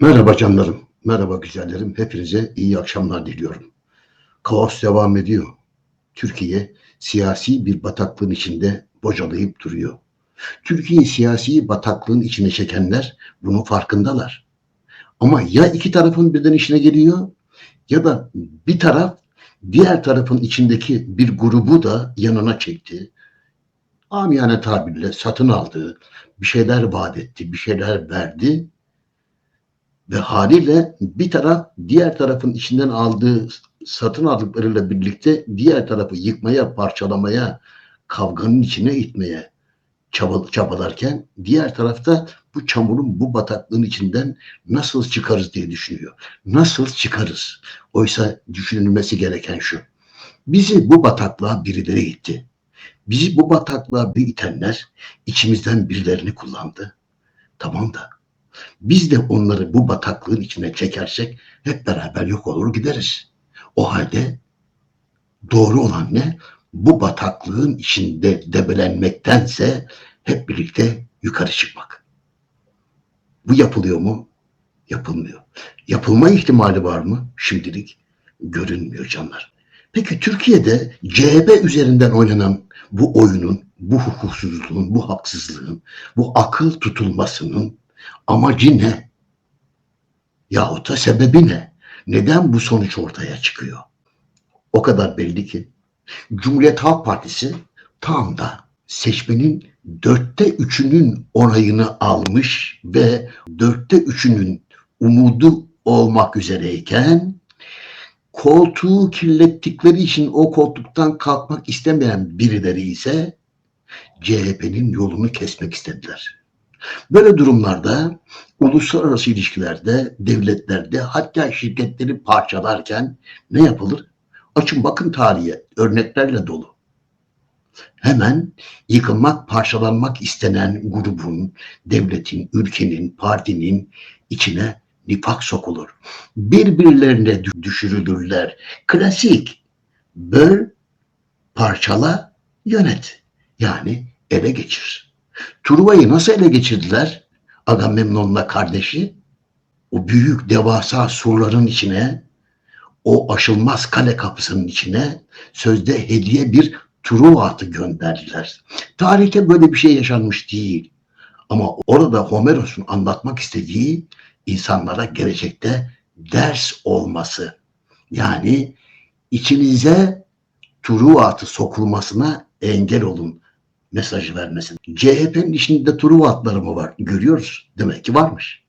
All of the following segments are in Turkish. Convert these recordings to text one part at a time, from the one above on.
Merhaba canlarım, merhaba güzellerim. Hepinize iyi akşamlar diliyorum. Kaos devam ediyor. Türkiye siyasi bir bataklığın içinde bocalayıp duruyor. Türkiye siyasi bataklığın içine çekenler bunun farkındalar. Ama ya iki tarafın birden işine geliyor ya da bir taraf diğer tarafın içindeki bir grubu da yanına çekti. Amiyane tabirle satın aldı, bir şeyler vaat etti, bir şeyler verdi ve haliyle bir taraf diğer tarafın içinden aldığı satın aldıklarıyla birlikte diğer tarafı yıkmaya, parçalamaya, kavganın içine itmeye çaba, çabalarken diğer tarafta bu çamurun, bu bataklığın içinden nasıl çıkarız diye düşünüyor. Nasıl çıkarız? Oysa düşünülmesi gereken şu. Bizi bu bataklığa birileri itti. Bizi bu bataklığa bir itenler içimizden birilerini kullandı. Tamam da biz de onları bu bataklığın içine çekersek hep beraber yok olur gideriz. O halde doğru olan ne? Bu bataklığın içinde debelenmektense hep birlikte yukarı çıkmak. Bu yapılıyor mu? Yapılmıyor. Yapılma ihtimali var mı? Şimdilik görünmüyor canlar. Peki Türkiye'de CHP üzerinden oynanan bu oyunun, bu hukuksuzluğun, bu haksızlığın, bu akıl tutulmasının amacı ne? Yahut da sebebi ne? Neden bu sonuç ortaya çıkıyor? O kadar belli ki Cumhuriyet Halk Partisi tam da seçmenin dörtte üçünün onayını almış ve dörtte üçünün umudu olmak üzereyken koltuğu kirlettikleri için o koltuktan kalkmak istemeyen birileri ise CHP'nin yolunu kesmek istediler. Böyle durumlarda uluslararası ilişkilerde, devletlerde hatta şirketleri parçalarken ne yapılır? Açın bakın tarihe örneklerle dolu. Hemen yıkılmak, parçalanmak istenen grubun, devletin, ülkenin, partinin içine nifak sokulur. Birbirlerine düşürülürler. Klasik böl, parçala, yönet. Yani ele geçir. Truva'yı nasıl ele geçirdiler? Agamemnon'la kardeşi o büyük devasa surların içine o aşılmaz kale kapısının içine sözde hediye bir Truva atı gönderdiler. Tarihte böyle bir şey yaşanmış değil. Ama orada Homeros'un anlatmak istediği insanlara gelecekte ders olması. Yani içinize Truva atı sokulmasına engel olun mesajı vermesin. CHP'nin içinde Truva atları mı var? Görüyoruz. Demek ki varmış.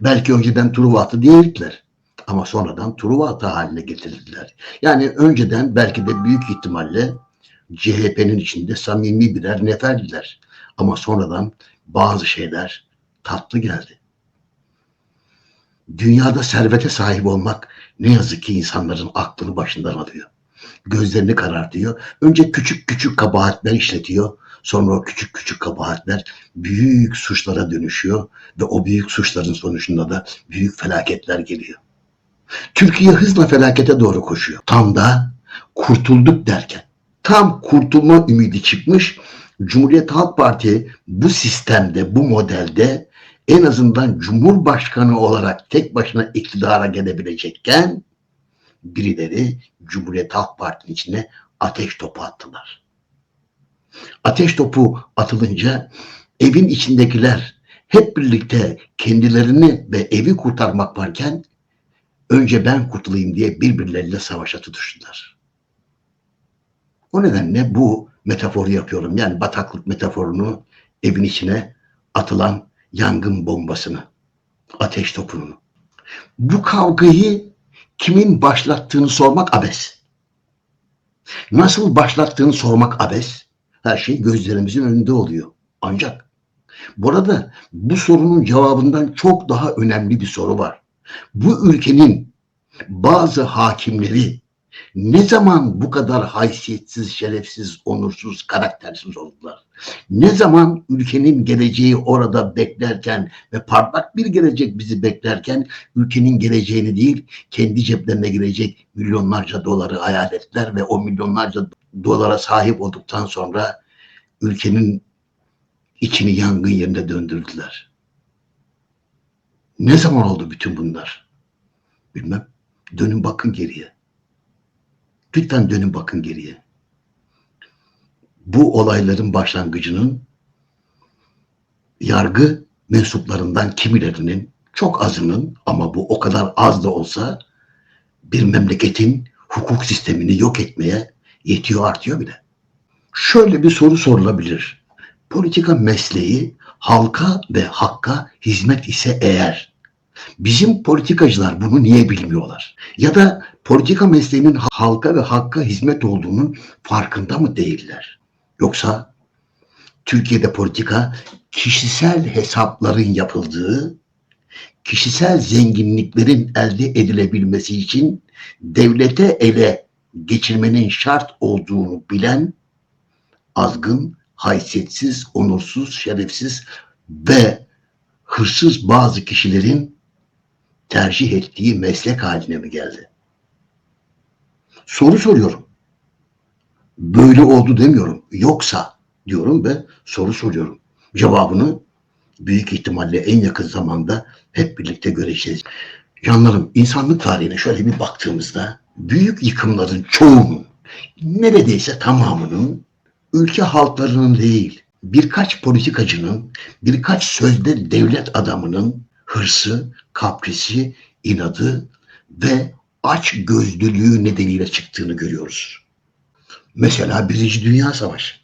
Belki önceden Truva atı değildiler. Ama sonradan Truva atı haline getirdiler. Yani önceden belki de büyük ihtimalle CHP'nin içinde samimi birer neferdiler. Ama sonradan bazı şeyler tatlı geldi. Dünyada servete sahip olmak ne yazık ki insanların aklını başından alıyor gözlerini karartıyor. Önce küçük küçük kabahatler işletiyor. Sonra o küçük küçük kabahatler büyük suçlara dönüşüyor ve o büyük suçların sonucunda da büyük felaketler geliyor. Türkiye hızla felakete doğru koşuyor. Tam da kurtulduk derken, tam kurtulma ümidi çıkmış. Cumhuriyet Halk Parti bu sistemde, bu modelde en azından Cumhurbaşkanı olarak tek başına iktidara gelebilecekken birileri Cumhuriyet Halk Parti'nin içine ateş topu attılar. Ateş topu atılınca evin içindekiler hep birlikte kendilerini ve evi kurtarmak varken önce ben kurtulayım diye birbirleriyle savaşa tutuştular. O nedenle bu metaforu yapıyorum. Yani bataklık metaforunu evin içine atılan yangın bombasını, ateş topunu. Bu kavgayı kimin başlattığını sormak abes. Nasıl başlattığını sormak abes. Her şey gözlerimizin önünde oluyor. Ancak burada bu sorunun cevabından çok daha önemli bir soru var. Bu ülkenin bazı hakimleri ne zaman bu kadar haysiyetsiz, şerefsiz, onursuz, karaktersiz oldular? Ne zaman ülkenin geleceği orada beklerken ve parlak bir gelecek bizi beklerken ülkenin geleceğini değil kendi ceplerine girecek milyonlarca doları hayal ettiler ve o milyonlarca dolara sahip olduktan sonra ülkenin içini yangın yerine döndürdüler. Ne zaman oldu bütün bunlar? Bilmem. Dönün bakın geriye. Lütfen dönün bakın geriye. Bu olayların başlangıcının yargı mensuplarından kimilerinin çok azının ama bu o kadar az da olsa bir memleketin hukuk sistemini yok etmeye yetiyor artıyor bile. Şöyle bir soru sorulabilir. Politika mesleği halka ve hakka hizmet ise eğer bizim politikacılar bunu niye bilmiyorlar? Ya da politika mesleğinin halka ve hakka hizmet olduğunun farkında mı değiller? Yoksa Türkiye'de politika kişisel hesapların yapıldığı, kişisel zenginliklerin elde edilebilmesi için devlete ele geçirmenin şart olduğunu bilen azgın, haysiyetsiz, onursuz, şerefsiz ve hırsız bazı kişilerin tercih ettiği meslek haline mi geldi? Soru soruyorum. Böyle oldu demiyorum. Yoksa diyorum ve soru soruyorum. Cevabını büyük ihtimalle en yakın zamanda hep birlikte göreceğiz. Canlarım insanlık tarihine şöyle bir baktığımızda büyük yıkımların çoğunun neredeyse tamamının ülke halklarının değil birkaç politikacının birkaç sözde devlet adamının hırsı, kaprisi, inadı ve aç gözlülüğü nedeniyle çıktığını görüyoruz. Mesela Birinci Dünya Savaşı.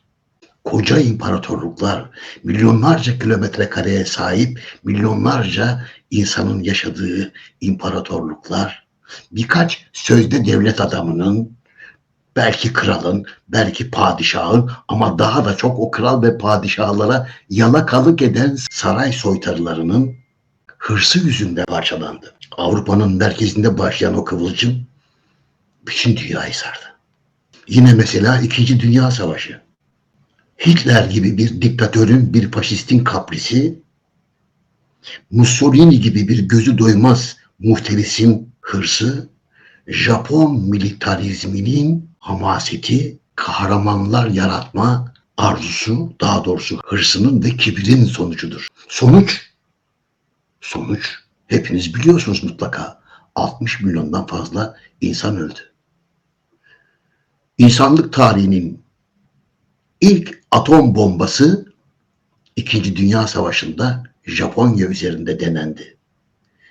Koca imparatorluklar, milyonlarca kilometre kareye sahip milyonlarca insanın yaşadığı imparatorluklar, birkaç sözde devlet adamının, belki kralın, belki padişahın ama daha da çok o kral ve padişahlara yalakalık eden saray soytarılarının hırsı yüzünden parçalandı. Avrupa'nın merkezinde başlayan o kıvılcım bütün dünyayı sardı. Yine mesela İkinci Dünya Savaşı. Hitler gibi bir diktatörün, bir faşistin kaprisi, Mussolini gibi bir gözü doymaz muhterisin hırsı, Japon militarizminin hamaseti, kahramanlar yaratma arzusu, daha doğrusu hırsının ve kibirin sonucudur. Sonuç, sonuç hepiniz biliyorsunuz mutlaka 60 milyondan fazla insan öldü. İnsanlık tarihinin ilk atom bombası İkinci Dünya Savaşı'nda Japonya üzerinde denendi.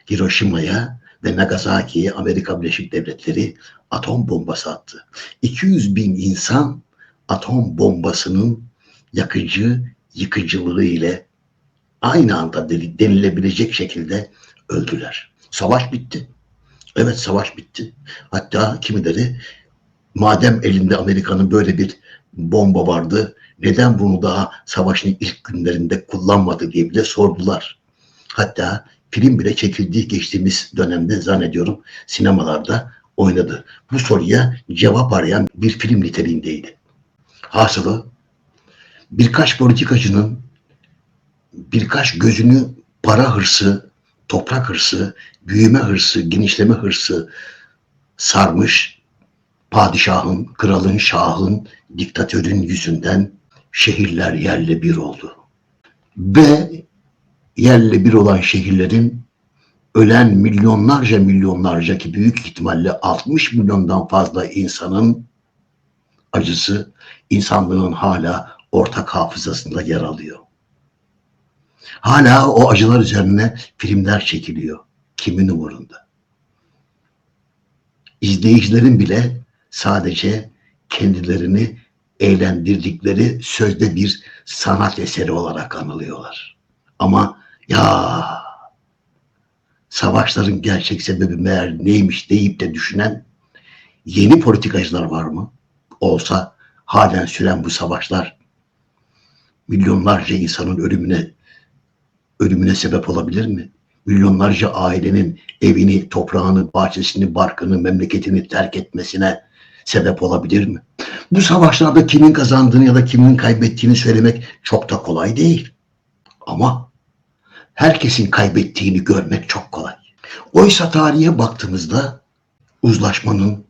Hiroşima'ya ve Nagasaki'ye Amerika Birleşik Devletleri atom bombası attı. 200 bin insan atom bombasının yakıcı yıkıcılığı ile aynı anda denilebilecek şekilde öldüler. Savaş bitti. Evet savaş bitti. Hatta kimileri madem elinde Amerika'nın böyle bir bomba vardı neden bunu daha savaşın ilk günlerinde kullanmadı diye bile sordular. Hatta film bile çekildiği geçtiğimiz dönemde zannediyorum sinemalarda oynadı. Bu soruya cevap arayan bir film niteliğindeydi. Hasılı birkaç politikacının birkaç gözünü para hırsı, toprak hırsı, büyüme hırsı, genişleme hırsı sarmış padişahın, kralın, şahın, diktatörün yüzünden şehirler yerle bir oldu. Ve yerle bir olan şehirlerin ölen milyonlarca milyonlarca ki büyük ihtimalle 60 milyondan fazla insanın acısı insanlığın hala ortak hafızasında yer alıyor. Hala o acılar üzerine filmler çekiliyor. Kimin umurunda? İzleyicilerin bile sadece kendilerini eğlendirdikleri sözde bir sanat eseri olarak anılıyorlar. Ama ya savaşların gerçek sebebi meğer neymiş deyip de düşünen yeni politikacılar var mı? Olsa halen süren bu savaşlar milyonlarca insanın ölümüne ölümüne sebep olabilir mi? Milyonlarca ailenin evini, toprağını, bahçesini, barkını, memleketini terk etmesine sebep olabilir mi? Bu savaşlarda kimin kazandığını ya da kimin kaybettiğini söylemek çok da kolay değil. Ama herkesin kaybettiğini görmek çok kolay. Oysa tarihe baktığımızda uzlaşmanın,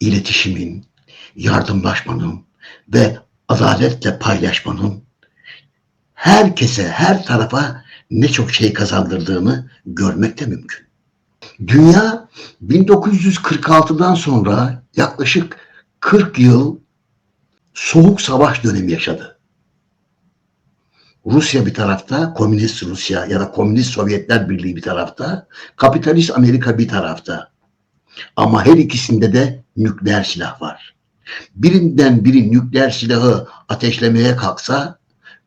iletişimin, yardımlaşmanın ve adaletle paylaşmanın herkese, her tarafa ne çok şey kazandırdığını görmek de mümkün. Dünya 1946'dan sonra yaklaşık 40 yıl soğuk savaş dönemi yaşadı. Rusya bir tarafta, komünist Rusya ya da komünist Sovyetler Birliği bir tarafta, kapitalist Amerika bir tarafta. Ama her ikisinde de nükleer silah var. Birinden biri nükleer silahı ateşlemeye kalksa,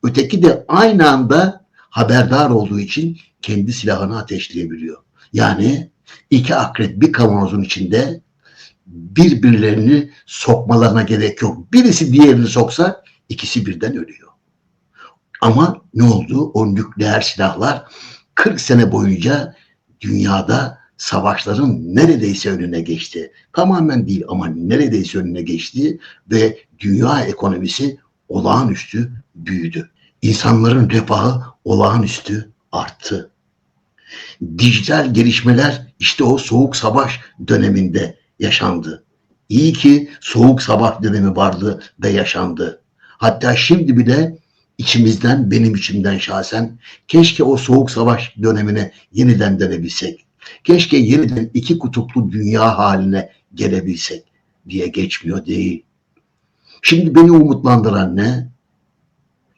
öteki de aynı anda haberdar olduğu için kendi silahını ateşleyebiliyor. Yani iki akrep bir kavanozun içinde birbirlerini sokmalarına gerek yok. Birisi diğerini soksa ikisi birden ölüyor. Ama ne oldu? O nükleer silahlar 40 sene boyunca dünyada savaşların neredeyse önüne geçti. Tamamen değil ama neredeyse önüne geçti ve dünya ekonomisi olağanüstü büyüdü. İnsanların refahı olağanüstü arttı. Dijital gelişmeler işte o soğuk savaş döneminde yaşandı. İyi ki soğuk savaş dönemi vardı ve yaşandı. Hatta şimdi bile içimizden, benim içimden şahsen keşke o soğuk savaş dönemine yeniden dönebilsek. Keşke yeniden iki kutuplu dünya haline gelebilsek diye geçmiyor değil. Şimdi beni umutlandıran ne?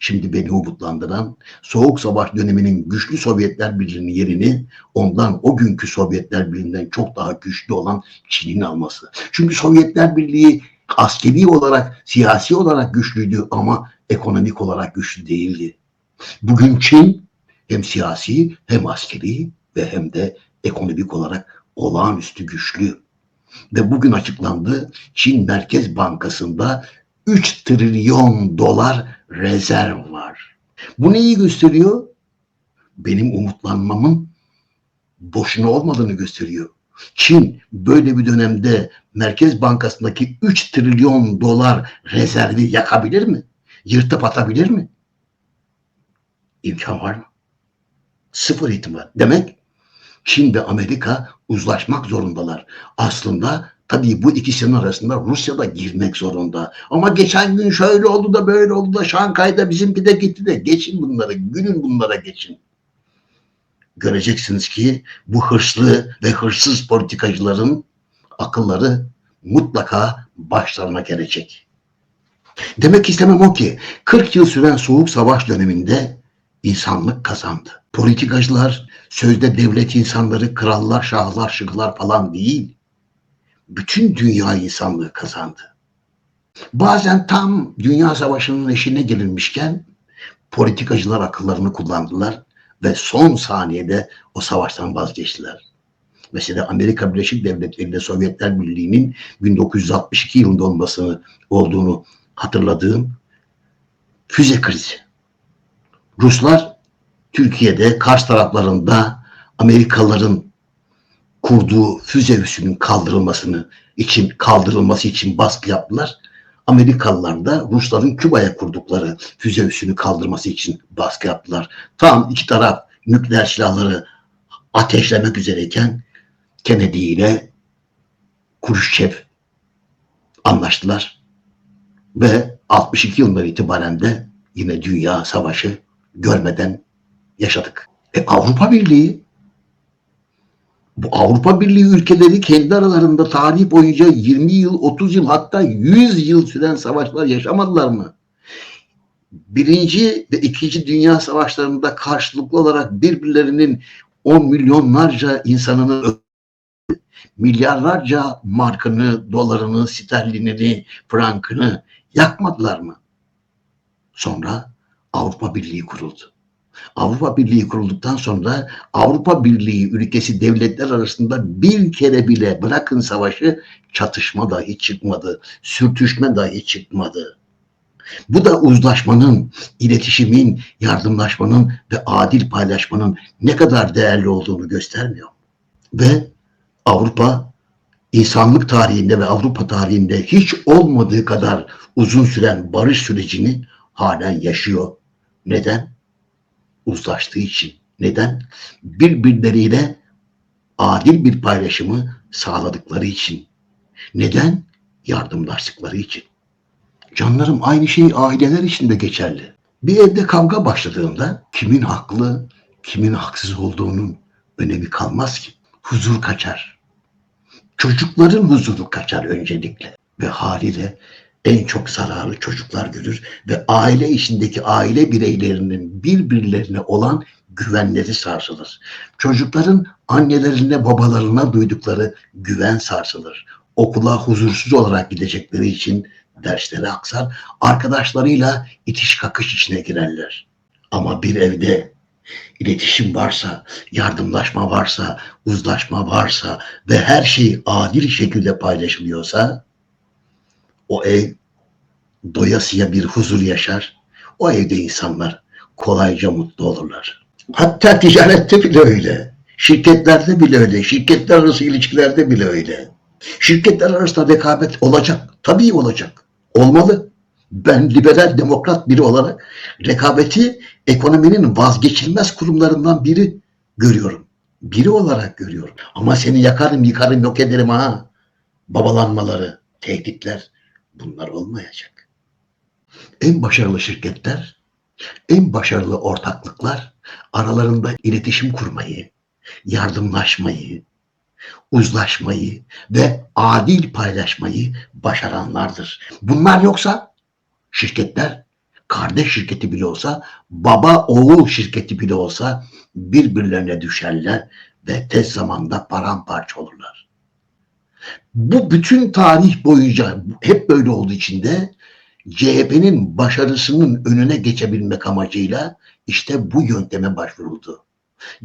Şimdi beni umutlandıran Soğuk Savaş döneminin güçlü Sovyetler Birliği'nin yerini ondan o günkü Sovyetler Birliği'nden çok daha güçlü olan Çin'in alması. Çünkü Sovyetler Birliği askeri olarak, siyasi olarak güçlüydü ama ekonomik olarak güçlü değildi. Bugün Çin hem siyasi hem askeri ve hem de ekonomik olarak olağanüstü güçlü. Ve bugün açıklandı Çin Merkez Bankası'nda 3 trilyon dolar rezerv var. Bu neyi gösteriyor? Benim umutlanmamın boşuna olmadığını gösteriyor. Çin böyle bir dönemde Merkez Bankası'ndaki 3 trilyon dolar rezervi yakabilir mi? Yırtıp atabilir mi? İmkan var mı? Sıfır ihtimal. Demek Çin ve Amerika uzlaşmak zorundalar. Aslında tabii bu ikisinin arasında Rusya da girmek zorunda. Ama geçen gün şöyle oldu da böyle oldu da Şankay'da bizimki de gitti de geçin bunları, günün bunlara geçin. Göreceksiniz ki bu hırslı ve hırsız politikacıların akılları mutlaka başlarına gelecek. Demek istemem o ki 40 yıl süren soğuk savaş döneminde insanlık kazandı. Politikacılar sözde devlet insanları, krallar, şahlar, şıklar falan değil. Bütün dünya insanlığı kazandı. Bazen tam dünya savaşının eşiğine gelinmişken politikacılar akıllarını kullandılar ve son saniyede o savaştan vazgeçtiler. Mesela Amerika Birleşik Devletleri ile Sovyetler Birliği'nin 1962 yılında olmasını olduğunu hatırladığım füze krizi. Ruslar Türkiye'de Kars taraflarında Amerikalıların kurduğu füze üssünün kaldırılmasını için kaldırılması için baskı yaptılar. Amerikalılar da Rusların Küba'ya kurdukları füze üssünü kaldırması için baskı yaptılar. Tam iki taraf nükleer silahları ateşlemek üzereyken Kennedy ile Khrushchev anlaştılar. Ve 62 yılından itibaren de yine dünya savaşı görmeden yaşadık. E Avrupa Birliği bu Avrupa Birliği ülkeleri kendi aralarında tarih boyunca 20 yıl, 30 yıl hatta 100 yıl süren savaşlar yaşamadılar mı? Birinci ve ikinci dünya savaşlarında karşılıklı olarak birbirlerinin on milyonlarca insanını milyarlarca markını, dolarını, sterlinini, frankını yakmadılar mı? Sonra Avrupa Birliği kuruldu. Avrupa Birliği kurulduktan sonra Avrupa Birliği ülkesi devletler arasında bir kere bile bırakın savaşı çatışma dahi çıkmadı. Sürtüşme dahi çıkmadı. Bu da uzlaşmanın, iletişimin, yardımlaşmanın ve adil paylaşmanın ne kadar değerli olduğunu göstermiyor. Ve Avrupa insanlık tarihinde ve Avrupa tarihinde hiç olmadığı kadar uzun süren barış sürecini halen yaşıyor. Neden? Uzlaştığı için. Neden? Birbirleriyle adil bir paylaşımı sağladıkları için. Neden? Yardımlaştıkları için. Canlarım aynı şey aileler için de geçerli. Bir evde kavga başladığında kimin haklı, kimin haksız olduğunun önemi kalmaz ki. Huzur kaçar. Çocukların huzuru kaçar öncelikle ve haliyle en çok zararı çocuklar görür ve aile içindeki aile bireylerinin birbirlerine olan güvenleri sarsılır. Çocukların annelerine babalarına duydukları güven sarsılır. Okula huzursuz olarak gidecekleri için dersleri aksar, arkadaşlarıyla itiş kakış içine girerler. Ama bir evde iletişim varsa, yardımlaşma varsa, uzlaşma varsa ve her şey adil şekilde paylaşılıyorsa o ev doyasıya bir huzur yaşar. O evde insanlar kolayca mutlu olurlar. Hatta ticarette bile öyle. Şirketlerde bile öyle. Şirketler arası ilişkilerde bile öyle. Şirketler arasında rekabet olacak. Tabii olacak. Olmalı. Ben liberal demokrat biri olarak rekabeti ekonominin vazgeçilmez kurumlarından biri görüyorum. Biri olarak görüyorum. Ama seni yakarım, yıkarım, yok ederim ha. Babalanmaları, tehditler bunlar olmayacak. En başarılı şirketler, en başarılı ortaklıklar aralarında iletişim kurmayı, yardımlaşmayı, uzlaşmayı ve adil paylaşmayı başaranlardır. Bunlar yoksa şirketler kardeş şirketi bile olsa, baba oğul şirketi bile olsa birbirlerine düşerler ve tez zamanda paramparça olurlar. Bu bütün tarih boyunca hep böyle olduğu için de CHP'nin başarısının önüne geçebilmek amacıyla işte bu yönteme başvuruldu.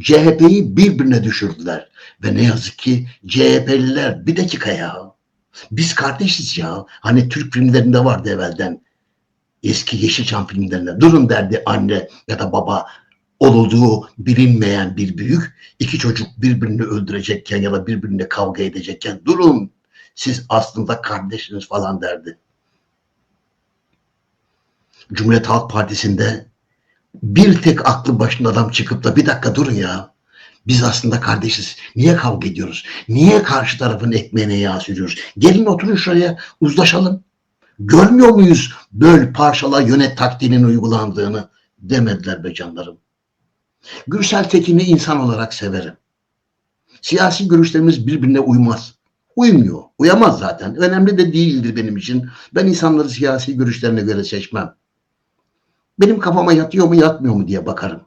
CHP'yi birbirine düşürdüler ve ne yazık ki CHP'liler bir dakika ya biz kardeşiz ya hani Türk filmlerinde vardı evvelden eski Yeşilçam filmlerinde durun derdi anne ya da baba olduğu bilinmeyen bir büyük iki çocuk birbirini öldürecekken ya da birbirine kavga edecekken durun siz aslında kardeşsiniz falan derdi. Cumhuriyet Halk Partisi'nde bir tek aklı başında adam çıkıp da bir dakika durun ya. Biz aslında kardeşiz. Niye kavga ediyoruz? Niye karşı tarafın ekmeğine yağ sürüyoruz? Gelin oturun şuraya uzlaşalım. Görmüyor muyuz böl parçala yönet taktiğinin uygulandığını demediler be canlarım. Gürsel Tekin'i insan olarak severim. Siyasi görüşlerimiz birbirine uymaz. Uymuyor. Uyamaz zaten. Önemli de değildir benim için. Ben insanları siyasi görüşlerine göre seçmem. Benim kafama yatıyor mu yatmıyor mu diye bakarım.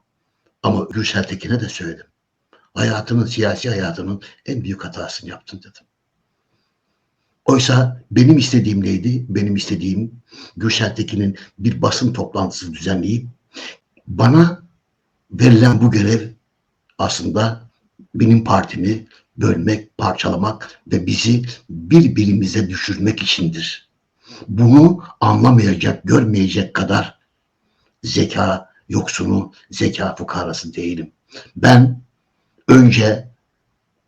Ama Gürsel Tekin'e de söyledim. Hayatının, siyasi hayatının en büyük hatasını yaptın dedim. Oysa benim istediğim neydi? Benim istediğim Gürsel Tekin'in bir basın toplantısı düzenleyip bana verilen bu görev aslında benim partimi bölmek, parçalamak ve bizi birbirimize düşürmek içindir. Bunu anlamayacak, görmeyecek kadar zeka yoksunu, zeka fukarası değilim. Ben önce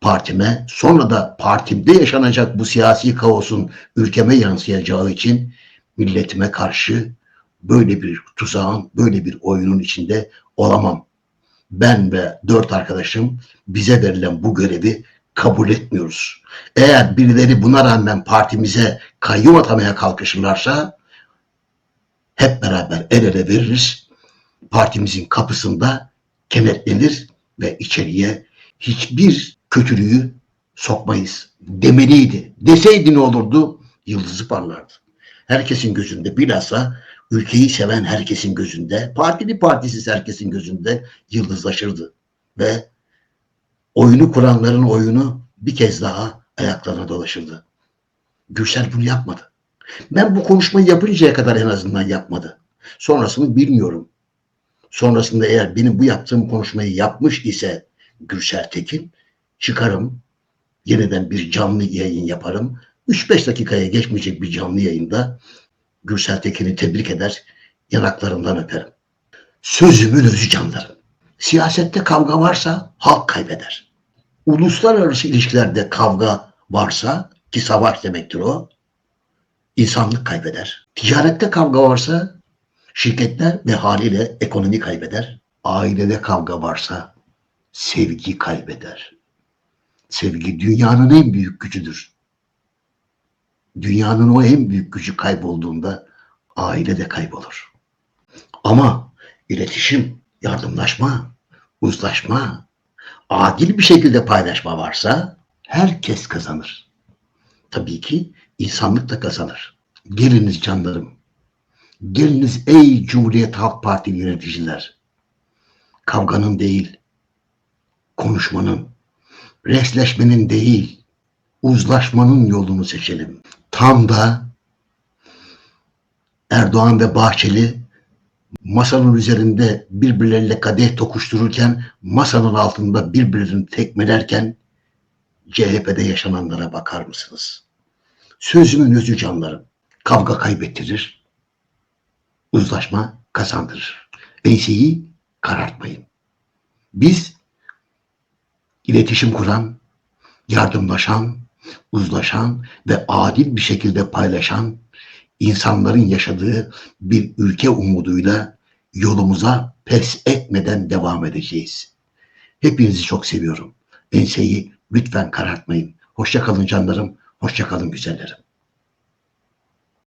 partime sonra da partimde yaşanacak bu siyasi kaosun ülkeme yansıyacağı için milletime karşı böyle bir tuzağın, böyle bir oyunun içinde olamam. Ben ve dört arkadaşım bize verilen bu görevi kabul etmiyoruz. Eğer birileri buna rağmen partimize kayyum atamaya kalkışırlarsa hep beraber el ele veririz. Partimizin kapısında kenetlenir ve içeriye hiçbir kötülüğü sokmayız demeliydi. Deseydi ne olurdu? Yıldızı parlardı. Herkesin gözünde bilhassa ülkeyi seven herkesin gözünde, partili partisiz herkesin gözünde yıldızlaşırdı. Ve oyunu kuranların oyunu bir kez daha ayaklarına dolaşırdı. Gürsel bunu yapmadı. Ben bu konuşmayı yapıncaya kadar en azından yapmadı. Sonrasını bilmiyorum. Sonrasında eğer benim bu yaptığım konuşmayı yapmış ise Gürsel Tekin çıkarım, yeniden bir canlı yayın yaparım. 3-5 dakikaya geçmeyecek bir canlı yayında Gürsel Tekin'i tebrik eder, yanaklarından öperim. Sözümün özü canlarım. Siyasette kavga varsa halk kaybeder. Uluslararası ilişkilerde kavga varsa ki savaş demektir o, insanlık kaybeder. Ticarette kavga varsa şirketler ve haliyle ekonomi kaybeder. Ailede kavga varsa sevgi kaybeder. Sevgi dünyanın en büyük gücüdür. Dünyanın o en büyük gücü kaybolduğunda aile de kaybolur. Ama iletişim, yardımlaşma, uzlaşma, adil bir şekilde paylaşma varsa herkes kazanır. Tabii ki insanlık da kazanır. Geliniz canlarım. Geliniz ey Cumhuriyet Halk Partili yöneticiler. Kavganın değil, konuşmanın, resleşmenin değil, uzlaşmanın yolunu seçelim. Tam da Erdoğan ve Bahçeli masanın üzerinde birbirleriyle kadeh tokuştururken, masanın altında birbirlerini tekmelerken CHP'de yaşananlara bakar mısınız? Sözümün özü canlarım. Kavga kaybettirir, uzlaşma kazandırır. Enseyi karartmayın. Biz iletişim kuran, yardımlaşan, uzlaşan ve adil bir şekilde paylaşan insanların yaşadığı bir ülke umuduyla yolumuza pes etmeden devam edeceğiz. Hepinizi çok seviyorum. Enseyi lütfen karartmayın. Hoşça kalın canlarım, hoşça kalın güzellerim.